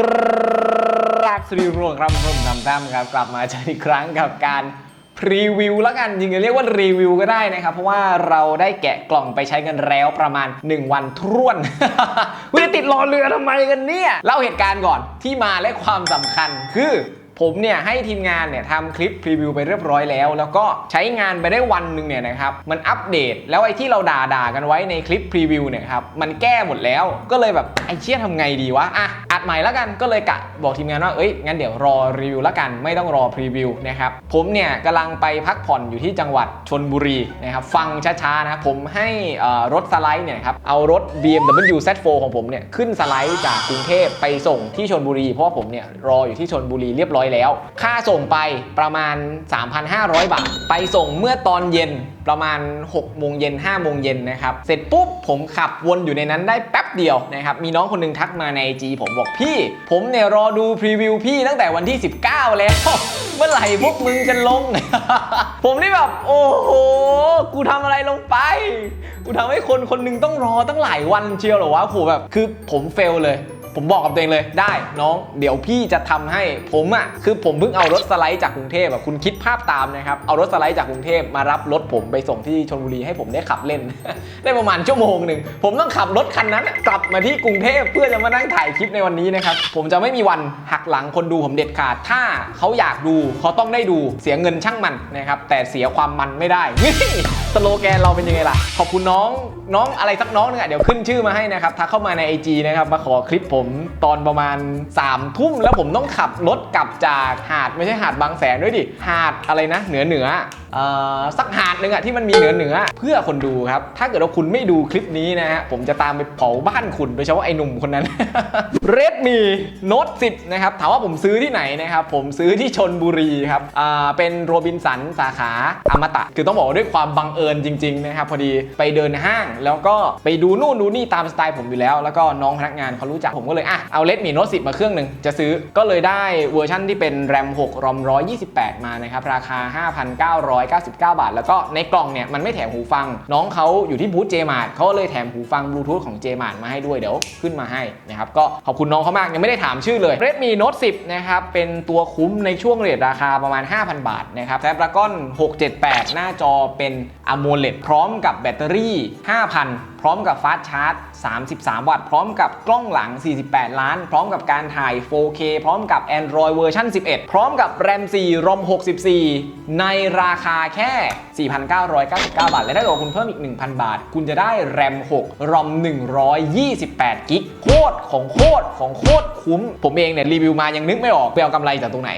กราบสวัสดีรวงครับผมนำตั้มครับกลับมาเจออีกครั้งกับการพรีวิวแล้วกันจริงๆเรียกว่ารีวิวก็ได้นะครับ เพราะว่าเราได้แกะกล่องไปใช้กันแล้วประมาณ 1 วันทรวนกูจะติดรอเรือทำไมกันเนี่ย เล่าเหตุการณ์ก่อนที่มาและความสำคัญคือ ผมเนี่ยให้ทีมงานเนี่ยทำคลิปพรีวิวไปเรียบร้อยแล้ว แล้วก็ใช้งานไปได้วันหนึ่งเนี่ยนะครับมันอัปเดต แล้วไอ้ที่เราด่าด่ากันไว้ในคลิปพรีวิวเนี่ยครับมันแก้หมดแล้วก็เลยแบบไอ้เชี่ยทำไงดีวะอะอัดใหม่แล้วกันก็เลยกะบอกทีมงานว่าเอ้ยงั้นเดี๋ยวรอรีวิวแล้วกันไม่ต้องรอพรีวิวนะครับผมเนี่ยกำลังไปพักผ่อนอยู่ที่จังหวัดชนบุรีนะครับฟังช้าๆนะผมให้รถสไลด์เนี่ยครับเอารถ BMW Z4 ของผมเนี่ยขึ้นสไลด์จากกรุงเทพไปส่งที่ชนบุรีเพราะว่าผมเนี่ยรออยู่ที่ชนบุรีเรียบร้อยแล้ว ค่าส่งไปประมาณ 3,500 บาท ไปส่งเมื่อตอนเย็นประมาณ6โมงเย็น5โมงเย็นนะครับ เสร็จปุ๊บผมขับวนอยู่ในนั้นได้แป๊บเดียวนะครับ มีน้องคนหนึงทักมาใน IG ผมบอกพี่ ผมเนี่ยรอดูพรีวิวพี่ตั้งแต่วันที่ 19 แล้ว เมื่อไหร่พวกมึงจะลง ผมนี่แบบ โอ้โห กูทำอะไรลงไป กูทำให้คนคนหนึงต้องรอตั้งหลายวันเชียวหรอวะผมแบบ คือผมเฟลเลย ผมบอกกับตัวเองเลยได้น้องเดี๋ยวพี่จะทำให้ผมอะ่ะคือผมเพิ่งเอารถสไลด์จากกรุงเทพอะคุณคิดภาพตามนะครับเอารถสไลด์จากกรุงเทพมารับรถผมไปส่งที่ชลบุรีให้ผมได้ขับเล่น ได้ประมาณชั่วโมงหนึ่งผมต้องขับรถคันนั้นกลับมาที่กรุงเทพเพื่อจะมานั่งถ่ายคลิปในวันนี้นะครับผมจะไม่มีวันหักหลังคนดูผมเด็ดขาด ถ้าเขาอยากดูเขาต้องได้ดูเสียเงินช่างมันนะครับแต่เสียความมันไม่ได้สโลแกนเราเป็นยังไงล่ะขอบคุณน้องน้องอะไรสักน้องนึงอะเดี๋ยวขึ้นชื่อมาให้นะครับทักเข้ามาใน IG นะครับมาขอคลิปผมตอนประมาณ3ามทุ่มแล้วผมต้องขับรถกลับจากหาดไม่ใช่หาดบางแสนด้วยดิ หาดอะไรนะ เหนือเหนือสักหาดหนึ่งอะที่มันมีเหนือเหนือเพื่อคนดูครับ ถ้าเกิดว่าคุณไม่ดูคลิปนี้นะฮะผมจะตามไปเผาบ้านคุณโดยเฉพาะไอ้หนุ่มคนนั้น Redmi Note 10นะครับถามว่าผมซื้อที่ไหนนะครับผมซื้อที่ชนบุรีครับเป็นโรบินสันสาขาอมตะ คือต้องบอกว่าด้วยความบังเอิญจริงๆนะครับพอดีไปเดินห้างแล้วก็ไปดูนู่นดูนี่ตามสไตล์ผมอยู่แล้ว แล้วก็น้องพนักงานเขารู้จักผมก็เลยอะเอา Redmi Note 10มาเครื่องหนึ่งจะซื้อก็เลยได้เวอร์ชั่นที่เป็น RAM 6 ROM 128 มานะครับ ราคา 5,999 บาท แล้วก็ในกล่องเนี่ย มันไม่แถมหูฟัง น้องเขาอยู่ที่บูธ JMart เขาก็เลยแถมหูฟังบลูทูธของ JMart มาให้ด้วยเดี๋ยวขึ้นมาให้นะครับ ก็ขอบคุณน้องเขามาก ยังไม่ได้ถามชื่อเลย Redmi Note 10 นะครับ เป็นตัวคุ้มในช่วงเรทราคาประมาณ 5,000 บาทนะครับ Snapdragon 678 หน้าจอเป็น AMOLED พร้อมกับแบตเตอรี่ 5,000 พร้อมกับฟาสต์ชาร์จ 33 วัตต์ พร้อมกับกล้องหลัง 48 ล้าน พร้อมกับการถ่าย 4K พร้อมกับ Android เวอร์ชัน11 พร้อมกับ RAM 4 ROM 64 ในราคาแค่4,999 บาท และถ้าเกิดคุณเพิ่มอีก 1,000 บาท คุณจะได้ RAM 6 ROM 128กิกโคตรของโคตรของโคตรคุ้ม ผมเองเนี่ยรีวิวมายังนึกไม่ออกไปเอากำไรจากตรงไหน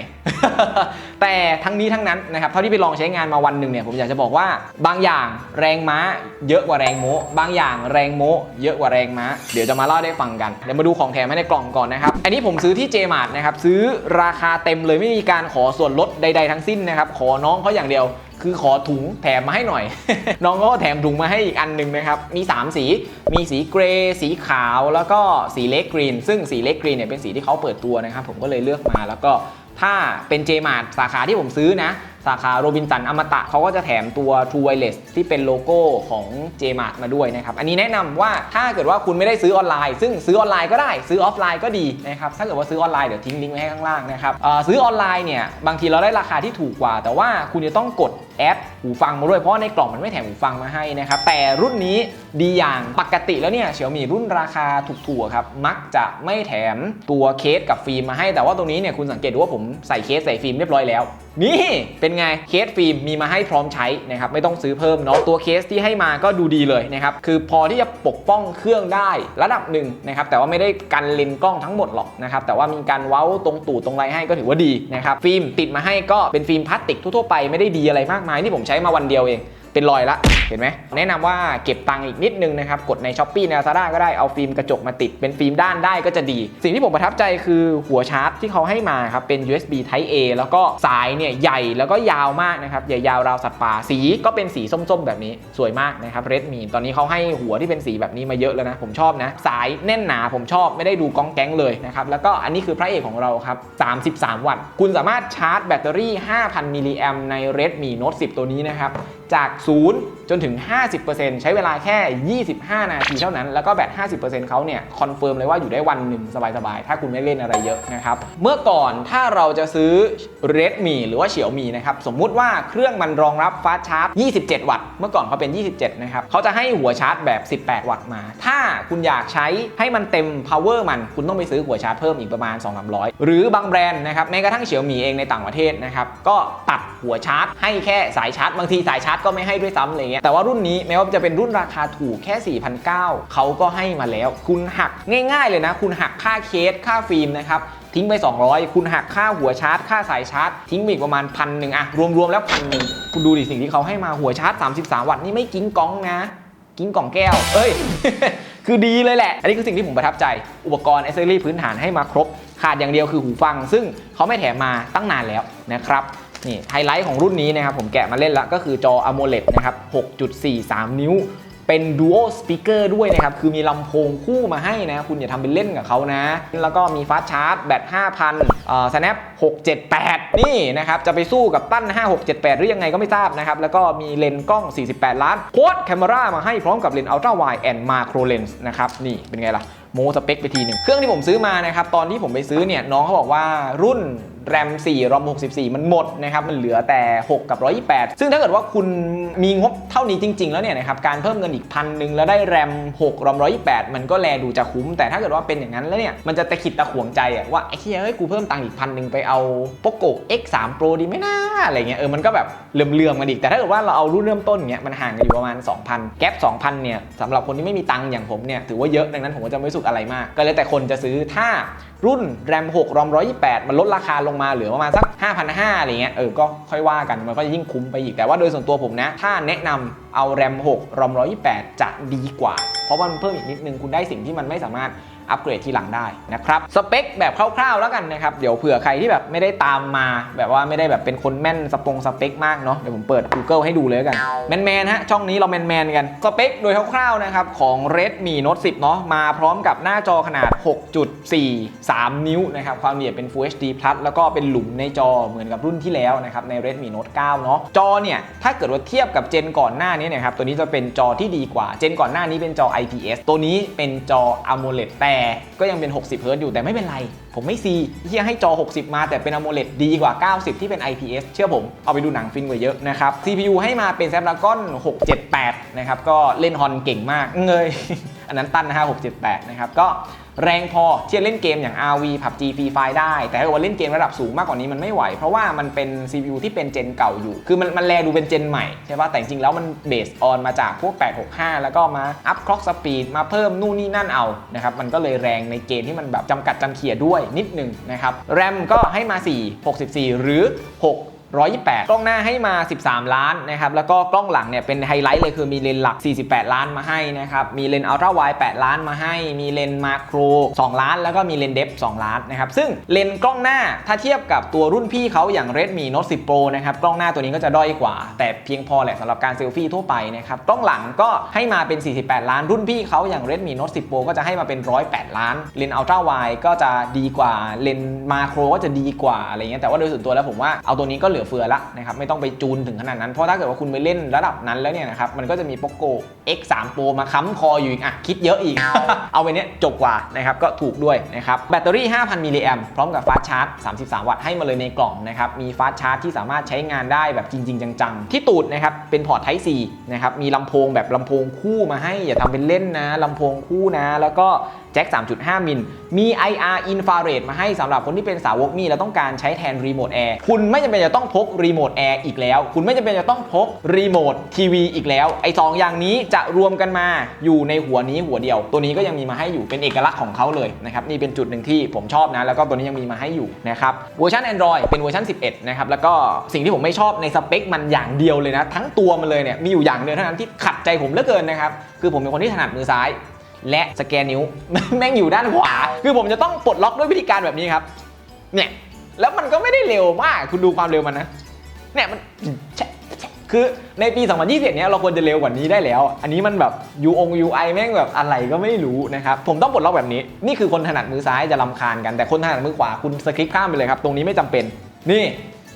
แต่ทั้งนี้ทั้งนั้นนะครับเท่าที่ไปลองใช้งานมาวันหนึ่งเนี่ยผมอยากจะบอกว่าบางอย่างแรงม้าเยอะกว่าแรงโมบางอย่างแรงโมเยอะกว่าแรงม้า เดี๋ยวจะมาเล่าได้ฟังกัน เดี๋ยวมาดูของแถมให้ในกล่องก่อนนะครับ อันนี้ผมซื้อที่ JMart นะครับซื้อราคาเต็มเลยไม่มีการขอส่วนลดใด ๆ ทั้งสิ้นนะครับ ขอน้องเขาอย่างเดียว คือขอถุงแถมมาให้หน่อย น้องก็แถมถุงมาให้อีกอันหนึ่งนะครับ มี 3 สี มีสีเกรย์สีขาวแล้วก็สีเล็กกรีน ซึ่งสีเล็กกรีนเนี่ยเป็นสีที่เขาเปิดตัวนะครับ ผมก็เลยเลือกมาแล้วก็ถ้าเป็น JMart สาขาที่ผมซื้อนะ สาขาโรบินสันอมตะเขาก็จะแถมตัว True Wireless ที่เป็นโลโก้ของ JMart มาด้วยนะครับ อันนี้แนะนำว่าถ้าเกิดว่าคุณไม่ได้ซื้อออนไลน์ ซึ่งซื้อออนไลน์ก็ได้ซื้อออฟไลน์ก็ดีนะครับ ถ้าเกิดว่าซื้อออนไลน์เดี๋ยวทิ้งลิงก์ไว้ให้ข้างล่างนะครับซื้อออนไลน์เนี่ยบางทีเราได้ราคาที่ถูกกว่า แต่ว่าคุณจะต้องกด แอดหูฟังมาด้วยเพราะในกล่องมันไม่แถมหูฟังมาให้นะครับแต่รุ่นนี้ดีอย่างปกติแล้วเนี่ยเฉียวมีรุ่นราคาถูกๆครับมักจะไม่แถมตัวเคสกับฟิล์มมาให้ แต่ว่าตรงนี้เนี่ยคุณสังเกตดูว่าผมใส่เคสใส่ฟิล์มเรียบร้อยแล้ว นี่เป็นไงเคสฟิล์มมีมาให้พร้อมใช้นะครับไม่ต้องซื้อเพิ่มเนาะตัวเคสที่ให้มาก็ดูดีเลยนะครับคือพอที่จะปกป้องเครื่องได้ระดับหนึ่งนะครับแต่ว่าไม่ได้กันเลนกล้องทั้งหมดหรอกนะครับแต่ว่ามีการเว้าตรงตูดตรงไรให้ก็ถือว่าดีนะครับฟิล์มติดมาให้ก็เป็นฟิล์มพลาสติกทั่วๆไปไม่ได้ดีอะไรมากมายนี่ผมใช้มาวันเดียวเอง เป็นรอยละเห็นไหมแนะนำว่าเก็บตังค์อีกนิดนึงนะครับกดใน s h อ p e e ใน Lazada ก็ได้เอาฟิล์มกระจกมาติดเป็นฟิล์มด้านได้ก็จะดี สิ่งที่ผมประทับใจคือหัวชาร์จที่เขาให้มาครับเป็น USB Type A แล้วก็สายเนี่ยใหญ่แล้วก็ยาวมากนะครับใหญ่ยาวราวสัตว์ป่าสีก็เป็นสีส้มๆ แบบนี้สวยมากนะครับ Redmi ตอนนี้เขาให้หัวที่เป็นสีแบบนี้มาเยอะแล้วนะผมชอบนะ สายแน่นหนาผมชอบไม่ได้ดูกองแก๊งเลยนะครับแล้วก็อันนี้คือพระเอกของเราครับ 33 วัตต์ คุณสามารถชาร์จแบตเตอรี่ 5,000 มิลลิแอมใน Redmi Note 10 ตัวนี้นะครับจากศูนย์ จนถึง 50%ใช้เวลาแค่ 25 นาทีเท่านั้น แล้วก็แบต 50%เขาเนี่ยคอนเฟิร์มเลยว่าอยู่ได้วันหนึ่งสบายๆ ถ้าคุณไม่เล่นอะไรเยอะนะครับ เมื่อก่อนถ้าเราจะซื้อ Redmi หรือว่า Xiaomi นะครับ สมมุติว่าเครื่องมันรองรับฟาสชาร์จ 27 วัตต์ เมื่อก่อนเขาเป็น 27 นะครับ เขาจะให้หัวชาร์จแบบ 18 วัตต์มา ถ้าคุณอยากใช้ให้มันเต็ม power มัน คุณต้องไปซื้อหัวชาร์จเพิ่มอีกประมาณ 2-300 หรือบางแบรนด์นะครับ แม้กระทั่ง Xiaomi เองในต่างประเทศนะครับ ก็ตัดหัวชาร์จให้แค่สายชาร์จ บางทีสายชาร์จก็ไม่ให้ด้วยซ้ำอะไรเงี้ยแต่ว่ารุ่นนี้แม้ว่าจะเป็นรุ่นราคาถูกแค่ 4,900เขาก็ให้มาแล้ว คุณหักง่าย ๆ เลยนะ คุณหักค่าเคสค่าฟิล์มนะครับทิ้งไป 200 คุณหักค่าหัวชาร์จ ค่าสายชาร์จ ทิ้งไปอีกประมาณพันหนึ่งอะรวมๆแล้วพันหนึ่งคุณดูดิสิ่งที่เขาให้มาหัวชาร์จ 33 วัตต์นี่ไม่กิ้งก้องนะกิ้งกล่องแก้ว เอ้ย คือดีเลยแหละ อันนี้คือสิ่งที่ผมประทับใจ อุปกรณ์ a อ c e s s o r y พื้นฐานให้มาครบ ขาดอย่างเดียวคือหูฟัง ซึ่งเขาไม่แถมมาตั้งนานแล้วนะครับ นี่ไฮไลท์ของรุ่นนี้นะครับผมแกะมาเล่นแล้วก็คือจอ AMOLED นะครับ 6.43 นิ้ว เป็น Dual Speaker ด้วยนะครับ คือมีลำโพงคู่มาให้นะ คุณอย่าทำเป็นเล่นกับเขานะ แล้วก็มีฟาสต์ชาร์จแบต 5,000เอ่อ Snap 678 นี่นะครับ จะไปสู้กับตั้น 5678 หรือยังไงก็ไม่ทราบนะครับ แล้วก็มีเลนส์กล้อง 48 ล้านโค้ดแคมรามาให้พร้อมกับเลนส์ Ultra Wide and Macro Lens นะครับนี่เป็นไงล่ะโมสเปคไปทีหนึ่งเครื่องที่ผมซื้อมานะครับตอนที่ผมไปซื้อเนี่ยน้องเขาบอกว่ารุ่น RAM 4 ROM 64 มันหมดนะครับ มันเหลือแต่ 6 กับ 128 ซึ่งถ้าเกิดว่าคุณมีงบเท่านี้จริง ๆ แล้วเนี่ยนะครับการเพิ่มเงินอีกพันหนึ่งแล้วได้ RAM 6 ROM 128 มันก็แลดูจะคุ้ม แต่ถ้าเกิดว่าเป็นอย่างนั้นแล้วเนี่ยมันจะตะขิดตะขวงใจอะว่าไอ้เหี้ยเฮ้ยกูเพิ่มตังค์อีกพันหนึ่งไปเอา Poco X3 Pro ดีไหมนะอะไรเงี้ยเออมันก็แบบเลื่อมๆกันอีกแต่ถ้าเกิดว่าเราเอารุ่นเริ่มต้นเงี้ยมันห่างกันอยู่ประมาณ 2,000 แก๊ป2,000เนี่ยสำหรับคนที่ไม่มีตังค์อย่างผมเนี่ยถือว่าเยอะดังนั้นผมก็จะไม่สึกอะไรมาก ก็เลยแต่คนจะซื้อถ้ารุ่น RAM 6 ROM 128 มันลดราคาลงมาเหลือประมาณสัก5,500อะไรเงี้ยเออก็ค่อยว่ากันมันก็จะยิ่งคุ้มไปอีกแต่ว่าโดยส่วนตัวผมนะ ถ้าแนะนำเอา RAM 6 ROM 128 จะดีกว่า เพราะว่ามันเพิ่มอีกนิดนึงคุณได้สิ่งที่มันไม่สามารถอัปเกรดทีหลังได้นะครับ สเปคแบบคร่าวๆแล้วกันนะครับ เดี๋ยวเผื่อใครที่แบบไม่ได้ตามมา แบบว่าไม่ได้แบบเป็นคนแม่นสปงสเปคมากเนาะเดี๋ยวผมเปิด Google ให้ดูเลยกัน แมนๆฮะ ช่องนี้เราแมนๆกัน สเปคโดยคร่าวๆนะครับ ของ Redmi Note 10 เนาะมาพร้อมกับหน้าจอขนาด 6.43 นิ้วนะครับ ความละเอียดเป็น Full HD Plus แล้วก็เป็นหลุมในจอเหมือนกับรุ่นที่แล้วนะครับใน Redmi Note 9 เนาะจอเนี่ยถ้าเกิดว่าเทียบกับเจนก่อนหน้านี้เนะครับตัวนี้จะเป็นจอที่ดีกว่า เจนก่อนหน้านี้เป็นจอ IPS ตัวนี้เป็นจอ AMOLED แต่ก็ยังเป็น 60 Hz อยู่แต่ไม่เป็นไร ผมไม่ซีเฮียให้จอ 60 มาแต่เป็น AMOLED ดีกว่า 90 ที่เป็น IPS เชื่อผมเอาไปดูหนังฟินกว่าเยอะนะครับ CPU ให้มาเป็น Snapdragon 678 นะครับก็เล่นฮอนเก่งมากเงยอันนั้นตั้นนะฮะ678 นะครับก็ แรงพอที่จะเล่นเกมอย่าง RV PUBG Free Fire ได้ แต่ถ้าเกิดว่าเล่นเกมระดับสูงมากกว่านี้มันไม่ไหว เพราะว่ามันเป็น CPU ที่เป็นเจนเก่าอยู่ คือมันมันแลดูเป็นเจนใหม่ใช่ปะแต่จริงๆแล้วมันเบสออนมาจากพวก 865 แล้วก็มาอัพคล็อกสปีดมาเพิ่มนู่นนี่นั่นเอานะครับมันก็เลยแรงในเกมที่มันแบบจำกัดจำเขียด้วยนิดนึงนะครับแรมก็ให้มา 4 64 หรือ 6 128 กล้องหน้าให้มา 13 ล้านนะครับ แล้วก็กล้องหลังเนี่ยเป็นไฮไลท์เลยคือมีเลนส์หลัก 48 ล้านมาให้นะครับ มีเลนส์อัลตร้าไวด์8ล้านมาให้ มีเลนส์มาโคร 2 ล้าน แล้วก็มีเลนส์เดฟ2ล้านนะครับ ซึ่งเลนส์กล้องหน้าถ้าเทียบกับตัวรุ่นพี่เขาอย่าง Redmi Note 10 Pro นะครับ กล้องหน้าตัวนี้ก็จะด้อยกว่า แต่เพียงพอแหละสำหรับการเซลฟี่ทั่วไปนะครับ กล้องหลังก็ให้มาเป็น 48 ล้าน รุ่นพี่เขาอย่าง Redmi Note 10 Pro ก็จะให้มาเป็น 108 ล้าน เลนส์อัลตร้าไวด์ก็จะดีกว่า เลนส์มาโครก็จะดีกว่าอะไรเงี้ย แต่ว่าโดยส่วนตัวแล้วผมว่าเอาตัวนี้ก็เหลือเฟือละนะครับไม่ต้องไปจูนถึงขนาดนั้น เพราะถ้าเกิดว่าคุณไปเล่นระดับนั้นแล้วเนี่ยนะครับมันก็จะมี Poco X3 Pro มาค้ำคออยู่อีกอะคิดเยอะอีก เอาไปเนี้ยจบกว่านะครับก็ถูกด้วยนะครับแบตเตอรี่ 5,000 มิลลิแอมพร้อมกับฟาสชาร์จ 33 วัตต์ให้มาเลยในกล่องนะครับมีฟาสชาร์จที่สามารถใช้งานได้แบบจริง ๆ จังๆ ที่ตูดนะครับเป็นพอร์ต Type C นะครับมีลำโพงแบบลำโพงคู่มาให้อย่าทำเป็นเล่นนะลำโพงคู่นะ แล้วก็แจ็ค 3.5 มิล มี IR Infrared มาให้สำหรับคนที่เป็นสาวกมีแล้วต้องการใช้แทนรีโมทแอร์ คุณไม่จำเป็นจะต้องพกรีโมทแอร์อีกแล้ว คุณไม่จำเป็นจะต้องพกรีโมททีวีอีกแล้ว ไอ้สองอย่างนี้จะรวมกันมาอยู่ในหัวนี้หัวเดียว ตัวนี้ก็ยังมีมาให้อยู่เป็นเอกลักษณ์ของเขาเลยนะครับ นี่เป็นจุดหนึ่งที่ผมชอบนะ แล้วก็ตัวนี้ยังมีมาให้อยู่นะครับ เวอร์ชัน Android เป็นเวอร์ชัน 11 นะครับ แล้วก็สิ่งที่ผมไม่ชอบในสเปคมันอย่างเดียวเลยนะ ทั้งตัวมันเลยเนี่ย มีอยู่อย่างเดียวเท่านั้นที่ขัดใจผมเหลือเกินนะครับ คือผมเป็นคนที่ถนัดมือซ้าย และสแกนนิ้ว แม่งอยู่ด้านขวา คือผมจะต้องปลดล็อกด้วยวิธีการแบบนี้ครับ เนี่ย แล้วมันก็ไม่ได้เร็วมาก คุณดูความเร็วมันนะ เนี่ยมันคือในปี 2021 เนี้ยเราควรจะเร็วกว่านี้ได้แล้ว อันนี้มันแบบ U อง UI แม่งแบบอะไรก็ไม่รู้นะครับ ผมต้องปลดล็อกแบบนี้ นี่คือคนถนัดมือซ้ายจะลำคาญกัน แต่คนถนัดมือขวาคุณสคริปต์ข้ามไปเลยครับ ตรงนี้ไม่จำเป็น นี่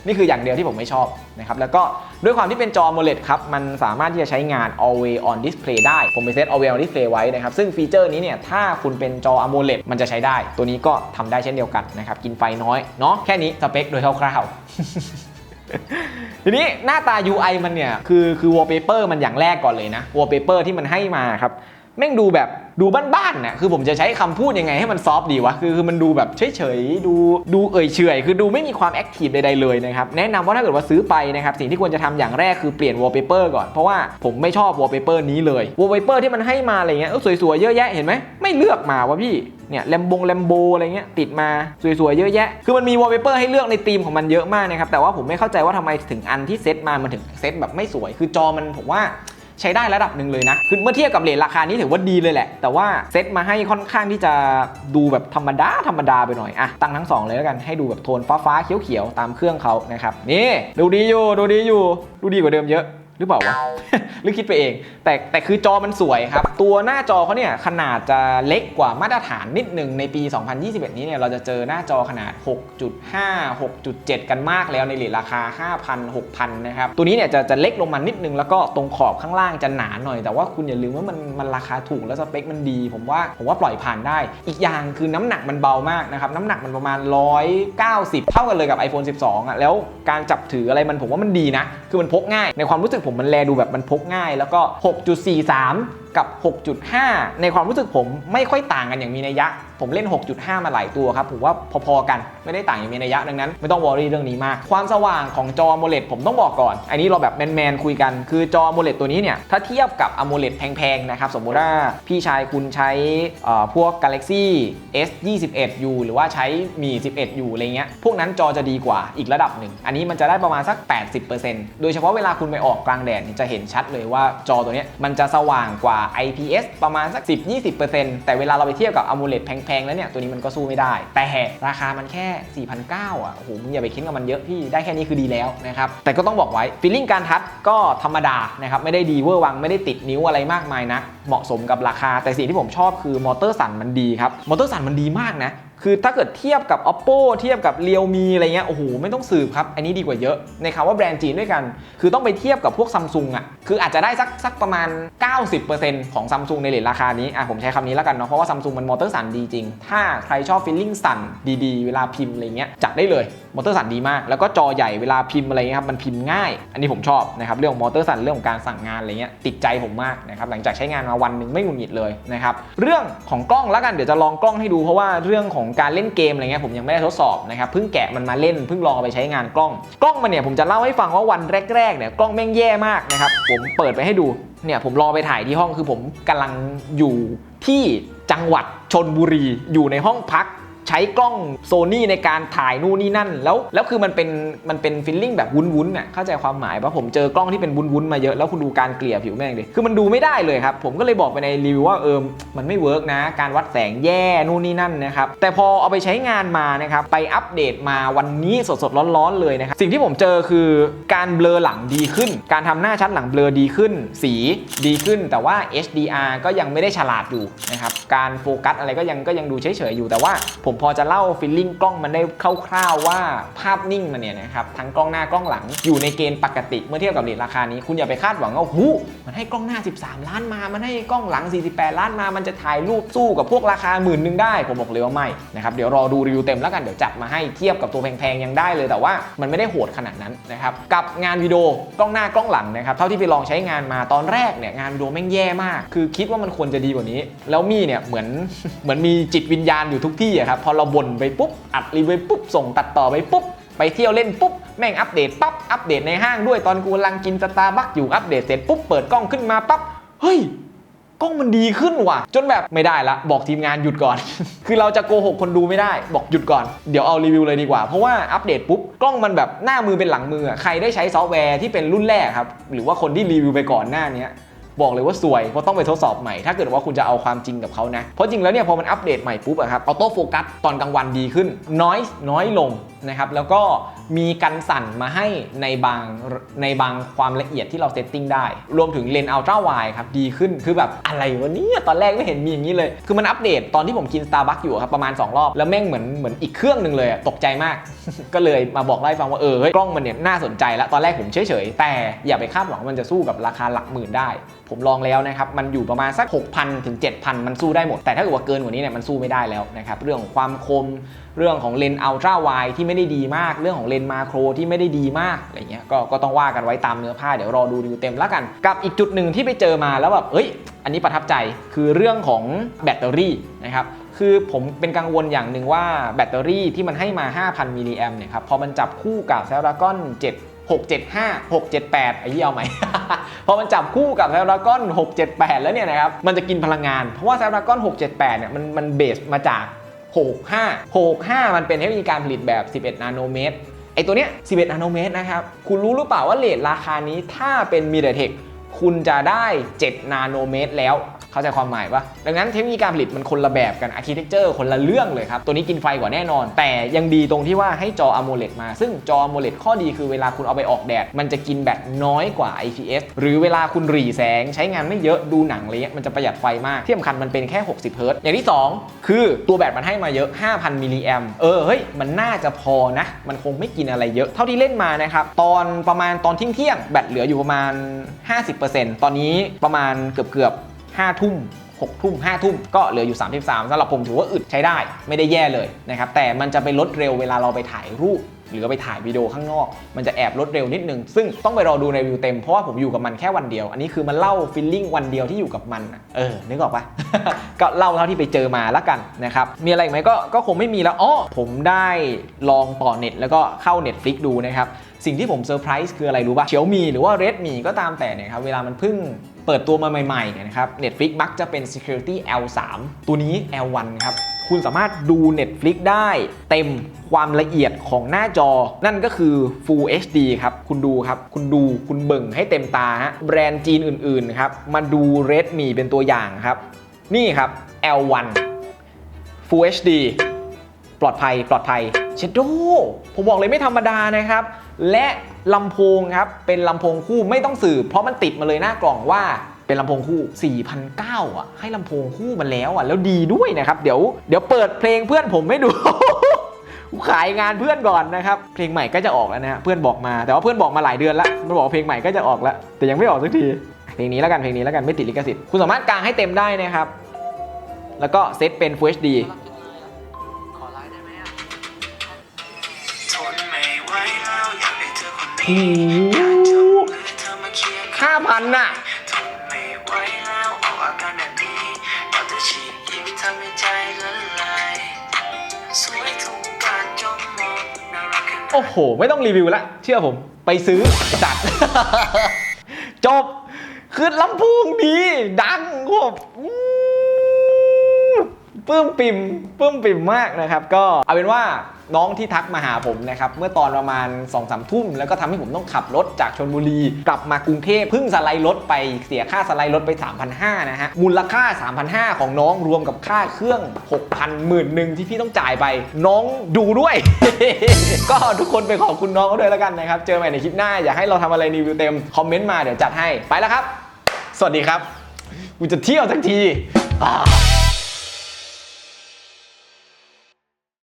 นี่คืออย่างเดียวที่ผมไม่ชอบนะครับแล้วก็ด้วยความที่เป็นจอ AMOLED ครับมันสามารถที่จะใช้งาน always on display ได้ ผมไปเซต always on display ไว้นะครับซึ่งฟีเจอร์นี้เนี่ยถ้าคุณเป็นจอ AMOLED มันจะใช้ได้ ตัวนี้ก็ทำได้เช่นเดียวกันนะครับกินไฟน้อยเนาะแค่นี้สเปคโดยคร่าวๆทีนี้หน้าตา UI มันเนี่ย คือคือ wallpaper มันอย่างแรกก่อนเลยนะ wallpaper ที่มันให้มาครับ แม่งดูแบบ ดูบ้านๆน่ะคือผมจะใช้คำพูดยังไงให้มันซอฟดีวะคือคือมันดูแบบเฉยๆดูดูเอ่ยเฉยคือดูไม่มีความแอคทีฟใดๆเลยนะครับแนะนำว่าถ้าเกิดว่าซื้อไปนะครับสิ่งที่ควรจะทำอย่างแรกคือเปลี่ยน wallpaper ก่อนเพราะว่าผมไม่ชอบ wallpaper นี้เลย wallpaper ที่มันให้มาอะไรเงี้ยสวยๆเยอะแยะเห็นไหมไม่เลือกมาวะพี่เนี่ยแลมบงแลมโบอะไรเงี้ยติดมาสวยๆเยอะแยะ คือมันมี wallpaper ให้เลือกในธีมของมันเยอะมากนะครับแต่ว่าผมไม่เข้าใจว่าทำไมถึงอันที่เซตมามันถึงเซตแบบไม่สวย คือจอมันผมว่า ใช้ได้ระดับหนึ่งเลยนะ คือเมื่อเทียบกับเหรียญราคานี้ถือว่าดีเลยแหละ แต่ว่าเซตมาให้ค่อนข้างที่จะดูแบบธรรมดาธรรมดาไปหน่อยอะตั้งทั้งสองเลยแล้วกันให้ดูแบบโทนฟ้าๆเขียวๆตามเครื่องเขานะครับนี่ดูดีอยู่ดูดีอยู่ดูดีกว่าเดิมเยอะ รือเปล่าวะ หรือคิดไปเอง แต่แต่คือจอมันสวยครับ ตัวหน้าจอเขาเนี่ยขนาดจะเล็กกว่ามาตรฐานนิดหนึ่งในปี 2021 นี้เนี่ยเราจะเจอหน้าจอขนาด 6.5 6.7 กันมากแล้วในเลทราคา 5,000 6,000 นะครับ ตัวนี้เนี่ยจะจะเล็กลงมานิดนึง แล้วก็ตรงขอบข้างล่างจะหนาหน่อย แต่ว่าคุณอย่าลืมว่ามันมันราคาถูกแล้วสเปคมันดี ผมว่าผมว่าปล่อยผ่านได้ อีกอย่างคือน้ำหนักมันเบามากนะครับ น้ำหนักมันประมาณ 190 เท่ากันเลยกับ iPhone 12อะ แล้วการจับถืออะไรมันผมว่ามันดีนะ คือมันพกง่าย ในความรู้สึกผมมันแลดูแบบมันพกง่าย แล้วก็ 6.43 กับ 6.5 ในความรู้สึกผมไม่ค่อยต่างกันอย่างมีนัยยะ ผมเล่น 6.5 มาหลายตัวครับผมว่าพอๆกันไม่ได้ต่างอย่างมีนัยยะดังนั้น ไม่ต้องวอรี่เรื่องนี้มาก ความสว่างของจอ AMOLED ผมต้องบอกก่อน อันนี้เราแบบแมนๆคุยกัน คือจอ AMOLED ตัวนี้เนี่ยถ้าเทียบกับ AMOLED แพงๆนะครับสมมุติว่าพี่ชายคุณใช้เอ่อพวก Galaxy S 21อยู่หรือว่าใช้มี11อยู่อะไรเงี้ยพวกนั้นจอจะดีกว่าอีกระดับหนึ่ง อันนี้มันจะได้ประมาณสัก 80%โดยเฉพาะเวลาคุณไปออกกลางแดดจะเห็นชัดเลยว่าจอตัวนี้มันจะสว่างกว่า IPS ประมาณสัก 10-20%แต่เวลาเราไปเทียบกับ AMOLED แพงงแล้วเนี่ยตัวนี้มันก็สู้ไม่ได้ แต่ราคามันแค่4,900อะโอ้โหมึงอย่าไปคิดกับมันเยอะพี่ได้แค่นี้คือดีแล้วนะครับแต่ก็ต้องบอกไว้ฟีลลิ่งการทัดก็ธรรมดานะครับไม่ได้ดีเวอร์วังไม่ได้ติดนิ้วอะไรมากมายนะเหมาะสมกับราคา แต่สิ่งที่ผมชอบคือมอเตอร์สั่นมันดีครับมอเตอร์สั่นมันดีมากนะ คือถ้าเกิดเทียบกับ oppo เทียบกับเรียวมีอะไรเงี้ย โอ้โห ไม่ต้องสืบครับ อันนี้ดีกว่าเยอะ ในคำว่าแบรนด์จีนด้วยกัน คือต้องไปเทียบกับพวกซัมซุงอะ คืออาจจะได้สักสักประมาณ 90%ของซัมซุงในเลทราคานี้ อะผมใช้คำนี้แล้วกันเนาะ เพราะว่าซัมซุงมันมอเตอร์สั่นดีจริง ถ้าใครชอบฟีลลิ่งสั่นดีๆ เวลาพิมพ์อะไรเงี้ยจัดได้เลยมอเตอร์สั่นดีมาก แล้วก็จอใหญ่เวลาพิมพ์อะไรเงี้ยครับมันพิมพ์ง่าย อันนี้ผมชอบนะครับเรื่องมอเตอร์สั่นเรื่องของการสั่งงานอะไรเงี้ยติดใจผมมากนะครับหลังจากใช้งานมาวันหนึ่งไม่หงุดหงิดเลยนะครับเรื่องของกล้องแล้วกันเดี๋ยวจะลองกล้องให้ดูเพราะว่าเรื่องของการเล่นเกมอะไรเงี้ยผมยังไม่ได้ทดสอบนะครับเพิ่งแกะมันมาเล่นเพิ่งลองเอาไปใช้งานกล้องกล้องมันเนี่ยผมจะเล่าให้ฟังว่าวันแรกๆเนี่ยกล้องแม่งแย่มากนะครับผมเปิดไปให้ดูเนี่ยผมรอไปถ่ายที่ห้องคือผมกำลังอยู่ที่จังหวัดชนบุรีอยู่ในห้องพัก ใช้กล้องโซนี่ในการถ่ายนู่นนี่นั่น แล้วแล้วคือมันเป็นมันเป็นฟิลลิ่งแบบวุ้นๆน่ะเข้าใจความหมายปะผมเจอกล้องที่เป็นวุ้นๆมาเยอะแล้วคุณดูการเกลี่ยผิวแม่งดิคือมันดูไม่ได้เลยครับ ผมก็เลยบอกไปในรีวิวว่าเออมันไม่เวิร์กนะ การวัดแสงแย่นู่นนี่นั่นนะครับแต่พอเอาไปใช้งานมานะครับไปอัปเดตมาวันนี้สดๆร้อนๆเลยนะครับสิ่งที่ผมเจอคือการเบลอหลังดีขึ้น การทำหน้าชัดหลังเบลอดีขึ้น สีดีขึ้น แต่ว่า HDR ก็ยังไม่ได้ฉลาดอยู่นะครับการโฟกัสอะไรก็ยังก็ยังดูเฉยๆอยู่แต่ว่าผมพอจะเล่าฟิลลิ่งกล้องมันได้คร่าวๆว่าภาพนิ่งมันเนี่ยนะครับทั้งกล้องหน้ากล้องหลังอยู่ในเกณฑ์ปกติเมื่อเทียบกับเลทราคานี้คุณอย่าไปคาดหวังว่าหูมันให้กล้องหน้า 13 ล้านมา มันให้กล้องหลัง 48 ล้านมา มันจะถ่ายรูปสู้กับพวกราคาหมื่นหนึ่งได้ ผมบอกเลยว่าไม่นะครับเดี๋ยวรอดูรีวิวเต็มแล้วกันเดี๋ยวจัดมาให้เทียบกับตัวแพงๆยังได้เลยแต่ว่ามันไม่ได้โหดขนาดนั้นนะครับกับงานวิดีโอกล้องหน้ากล้องหลังนะครับเท่าที่ไปลองใช้งานมาตอนแรกเนี่ยงานวิดีโอแม่งแย่มาก คือคิดว่ามันควรจะดีกว่านี้ แล้วมี่เนี่ยเหมือนเหมือนมีจิตวิญญาณอยู่ทุกที่อะครับพอเราบ่นไปปุ๊บ อัดรีวิวปุ๊บ ส่งตัดต่อไปปุ๊บ ไปเที่ยวเล่นปุ๊บ แม่งอัปเดตปั๊บ อัปเดตในห้างด้วยตอนกูกำลังกินสตาร์บัคอยู่อัปเดตเสร็จปุ๊บ เปิดกล้องขึ้นมาปั๊บ เฮ้ยกล้องมันดีขึ้นว่ะ จนแบบไม่ได้ละ บอกทีมงานหยุดก่อน คือเราจะโกหกคนดูไม่ได้ บอกหยุดก่อน เดี๋ยวเอารีวิวเลยดีกว่า เพราะว่าอัปเดตปุ๊บ กล้องมันแบบหน้ามือเป็นหลังมืออะใครได้ใช้ซอฟต์แวร์ที่เป็นรุ่นแรกครับ หรือว่าคนที่รีวิวไปก่อนหน้านี้ บอกเลยว่าสวยเพราะต้องไปทดสอบใหม่ ถ้าเกิดว่าคุณจะเอาความจริงกับเขานะเพราะจริงแล้วเนี่ยพอมันอัปเดตใหม่ปุ๊บอะครับออโต้โฟกัสตอนกลางวันดีขึ้นน้อยน้อยลงนะครับแล้วก็ มีกันสั่นมาให้ในบางในบางความละเอียดที่เราเซตติ้งได้ รวมถึงเลนส์อัลตร้าไวครับดีขึ้นคือแบบอะไรวะเนี่ยตอนแรกไม่เห็นมีอย่างนี้เลย คือมันอัปเดตตอนที่ผมกิน Starbucks อยู่ครับประมาณ 2 รอบ แล้วแม่งเหมือนเหมือนอีกเครื่องหนึ่งเลยตกใจมาก ก็เลยมาบอกเล่ฟังว่าเออเฮ้ยกล้องมันเนี่ยน่าสนใจแล้วตอนแรกผมเฉยๆแต่อย่าไปคาดหวังว่ามันจะสู้กับราคาหลักหมื่นได้ ผมลองแล้วนะครับมันอยู่ประมาณสัก 6,000ถึง7,000 มันสู้ได้หมดแต่ถ้าเกิดว่าเกินกว่านี้เนี่ยมันสู้ไม่ได้แล้วนะครับเรื่องของความคม เรื่องของเลนส์อัลตร้าไวที่ไม่ได้ดีมาก เรื่องของเลนส์มาโครที่ไม่ได้ดีมากอะไรเงี้ยก็ก็ต้องว่ากันไว้ตามเนื้อผ้าเดี๋ยวรอดูรีวิวเต็มแล้วกัน กับอีกจุดหนึ่งที่ไปเจอมาแล้วแบบเอ้ย อันนี้ประทับใจคือเรื่องของแบตเตอรี่นะครับคือผมเป็นกังวลอย่างหนึ่งว่าแบตเตอรี่ที่มันให้มา 5,000 มิลลิแอมเนี่ยครับพอมันจับคู่กับ Snapdragon 7 675 678ไอ้เหี้ยเอาไหม พอมันจับคู่กับ Snapdragon 678 แล้วเนี่ยนะครับ มันจะกินพลังงาน เพราะว่า Snapdragon 678 เนี่ย มันมันเบสมาจาก 65 65 มันเป็นเทคโนโลยีการผลิตแบบ 11 นาโนเมตร ไอตัวเนี้ย 11 นาโนเมตรนะครับ คุณรู้หรือเปล่าว่าเลทราคานี้ถ้าเป็นมิเดเทคคุณจะได้ 7 นาโนเมตรแล้ว เข้าใจความหมายปะดังนั้นเทคโนโลยีการผลิตมันคนละแบบกันอาร์เคเต็กเจอร์คนละเรื่องเลยครับ ตัวนี้กินไฟกว่าแน่นอน แต่ยังดีตรงที่ว่าให้จอ AMOLED มา ซึ่งจอ AMOLED ข้อดีคือเวลาคุณเอาไปออกแดด มันจะกินแบตน้อยกว่า IPS หรือเวลาคุณหรี่แสงใช้งานไม่เยอะดูหนังอะไรเงี้ยมันจะประหยัดไฟมากที่สำคัญมันเป็นแค่ 60เฮิร์ตอย่างที่ 2 คือตัวแบตมันให้มาเยอะ 5,000มิลลิแอมเออเฮ้ยมันน่าจะพอนะ มันคงไม่กินอะไรเยอะเท่าที่เล่นมานะครับตอนประมาณตอนเที่ยงแบตเหลืออยู่ประมาณ 50%ตอนนี้ประมาณเกือบเกือบ 5 ทุ่ม6ทุ่ม5ทุ่มก็เหลืออยู่ 33สำหรับผมถือว่าอึดใช้ได้ไม่ได้แย่เลยนะครับแต่มันจะไปลดเร็วเวลาเราไปถ่ายรูปหรือไปถ่ายวิดีโอข้างนอก มันจะแอบลดเร็วนิดนึง ซึ่งต้องไปรอดูในวิวเต็ม เพราะว่าผมอยู่กับมันแค่วันเดียว อันนี้คือมันเล่าฟิลลิ่งวันเดียวที่อยู่กับมัน เออ นึกออกปะก็เล่าเท่าที่ไปเจอมาแล้วกันนะครับ มีอะไรอีกไหมก็ก็คงไม่มีแล้วอ๋อผมได้ลองต่อเน็ตแล้วก็เข้า Netflix ดูนะครับ สิ่งที่ผมเซอร์ไพรส์คืออะไรรู้ป่ะเฉียวมีหรือว่า Redmi ก็ตามแต่เนี่ยครับ เวลามันเพิ่ง เปิดตัวมาใหม่ๆเนี่ยนะครับ Netflix มักจะเป็น Security L3 ตัวนี้ L1 ครับ คุณสามารถดู Netflix ได้เต็มความละเอียดของหน้าจอ นั่นก็คือ Full HD ครับ คุณดูครับ คุณดูคุณเบิ่งให้เต็มตาฮะแบรนด์จีนอื่นๆครับ มาดู Redmi เป็นตัวอย่างครับ นี่ครับ L1 Full HD ปลอดภัยปลอดภัยเชดโดผมบอกเลยไม่ธรรมดานะครับ และ ลำโพงครับเป็นลำโพงคู่ไม่ต้องสืบเพราะมันติดมาเลยหน้ากล่องว่าเป็นลำโพงคู่4,900อะให้ลำโพงคู่มาแล้วอะแล้วดีด้วยนะครับ เดี๋ยวเดี๋ยวเปิดเพลงเพื่อนผมให้ดูขายงานเพื่อนก่อนนะครับ เพลงใหม่ก็จะออกแล้วนะเพื่อนบอกมาแต่ว่าเพื่อนบอกมาหลายเดือนแล้วมันบอกเพลงใหม่ก็จะออกแล้ว แต่ยังไม่ออกสักทีเพลงนี้แล้วกันเพลงนี้แล้วกันไม่ติดลิขสิทธิ์คุณสามารถกางให้เต็มได้นะครับ แล้วก็เซตเป็น Full HD ห้าพันน่ะโอ้โห ไม่ต้องรีวิวละ เชื่อผมไปซื้อจัด จบ คือลำโพงดี ดังโคตรอื้อ ปื้มปิ่มปื้มปิ่มมากนะครับ ก็เอาเป็นว่าน้องที่ทักมาหาผมนะครับเมื่อตอนประมาณ2องสามทุ่ม แล้วก็ทำให้ผมต้องขับรถจากชนบุรี กลับมากรุงเทพเพิ่งสไลด์รถไปเสียค่าสไลด์รถไป3,500นะฮะมูลค่า 3,500 ของน้องรวมกับค่าเครื่อง 6,000หมื่นหนึ่งที่พี่ต้องจ่ายไป น้องดูด้วย ก็ทุกคนไปขอบคุณน้องเขาด้วยแล้วกันนะครับ เจอใหม่ในคลิปหน้าอยากให้เราทำอะไรรีวิวเต็มคอมเมนต์มาเดี๋ยวจัดให้ไปแล้วครับ สวัสดีครับกูจะเที่ยวสักที